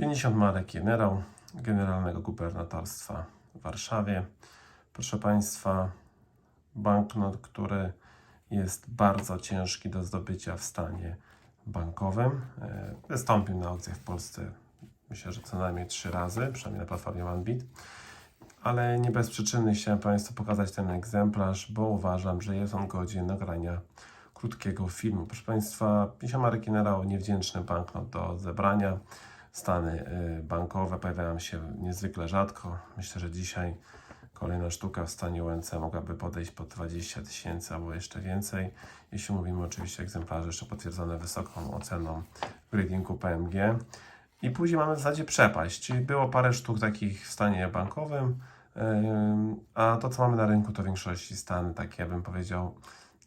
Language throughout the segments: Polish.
50 marek generał Generalnego Gubernatorstwa w Warszawie. Proszę Państwa, banknot, który jest bardzo ciężki do zdobycia w stanie bankowym. E, Wystąpił na aukcjach w Polsce myślę, że co najmniej trzy razy, przynajmniej na platformie OneBit. Ale nie bez przyczyny chciałem Państwu pokazać ten egzemplarz, bo uważam, że jest on godzien nagrania krótkiego filmu. Proszę Państwa, 50 marek generał, niewdzięczny banknot do zebrania. Stany y, bankowe pojawiają się niezwykle rzadko. Myślę, że dzisiaj kolejna sztuka w stanie UNC mogłaby podejść po 20 tysięcy albo jeszcze więcej. Jeśli mówimy oczywiście o egzemplarze jeszcze potwierdzone wysoką oceną w gradingu PMG. I później mamy w zasadzie przepaść, czyli było parę sztuk takich w stanie bankowym, ym, a to co mamy na rynku to w większości stany takie, bym powiedział,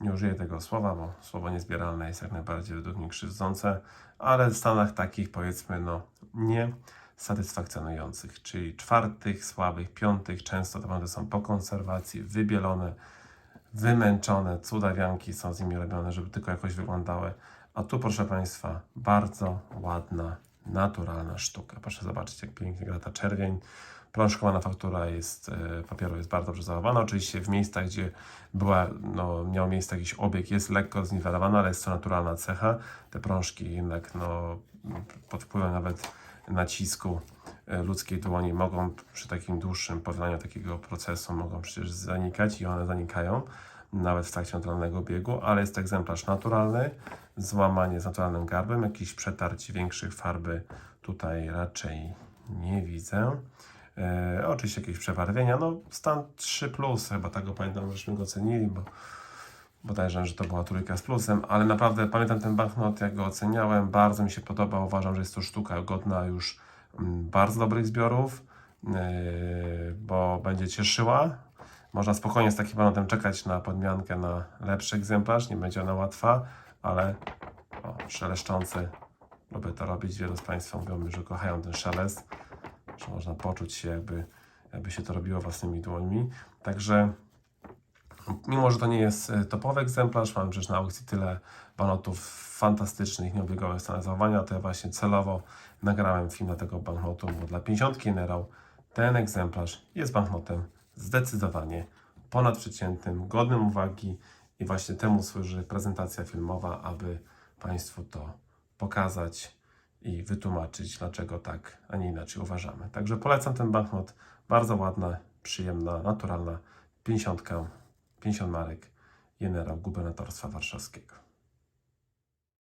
nie użyję tego słowa, bo słowo niezbieralne jest jak najbardziej według mnie krzywdzące, ale w stanach takich powiedzmy no nie satysfakcjonujących, czyli czwartych, słabych, piątych, często te monety są po konserwacji, wybielone, wymęczone, cudawianki są z nimi robione, żeby tylko jakoś wyglądały. A tu, proszę Państwa, bardzo ładna, naturalna sztuka. Proszę zobaczyć, jak pięknie gra ta czerwień. Prążkowana faktura jest, e, papieru jest bardzo dobrze zachowana. Oczywiście w miejscach, gdzie była, no, miał miejsce jakiś obieg, jest lekko zniwelowana, ale jest to naturalna cecha. Te prążki jednak no, pod wpływem nawet nacisku e, ludzkiej dłoni mogą przy takim dłuższym powielaniu takiego procesu mogą przecież zanikać i one zanikają nawet w trakcie naturalnego biegu, ale jest egzemplarz naturalny, złamanie z naturalnym garbem, jakiś przetarć większych farby tutaj raczej nie widzę. E, oczywiście jakieś przebarwienia, no stan 3+, plus, chyba tak go pamiętam, żeśmy go ocenili, bo bodajże, że to była trójka z plusem, ale naprawdę pamiętam ten banknot, jak go oceniałem, bardzo mi się podoba, uważam, że jest to sztuka godna już mm, bardzo dobrych zbiorów, yy, bo będzie cieszyła. Można spokojnie z takim banknotem czekać na podmiankę na lepszy egzemplarz, nie będzie ona łatwa, ale o, szeleszczący, lubię to robić, wielu z Państwa mówią że kochają ten szelest, że można poczuć się jakby, jakby się to robiło własnymi dłońmi, także Mimo, że to nie jest e, topowy egzemplarz, mam przecież na aukcji tyle banknotów fantastycznych, nieobiegowych w stanie zachowania, to ja właśnie celowo nagrałem film tego banknotu, bo dla 50 generał ten egzemplarz jest banknotem zdecydowanie ponadprzeciętnym, godnym uwagi i właśnie temu służy prezentacja filmowa, aby Państwu to pokazać i wytłumaczyć, dlaczego tak, a nie inaczej uważamy. Także polecam ten banknot, bardzo ładna, przyjemna, naturalna 50 50 marek generał gubernatorstwa warszawskiego.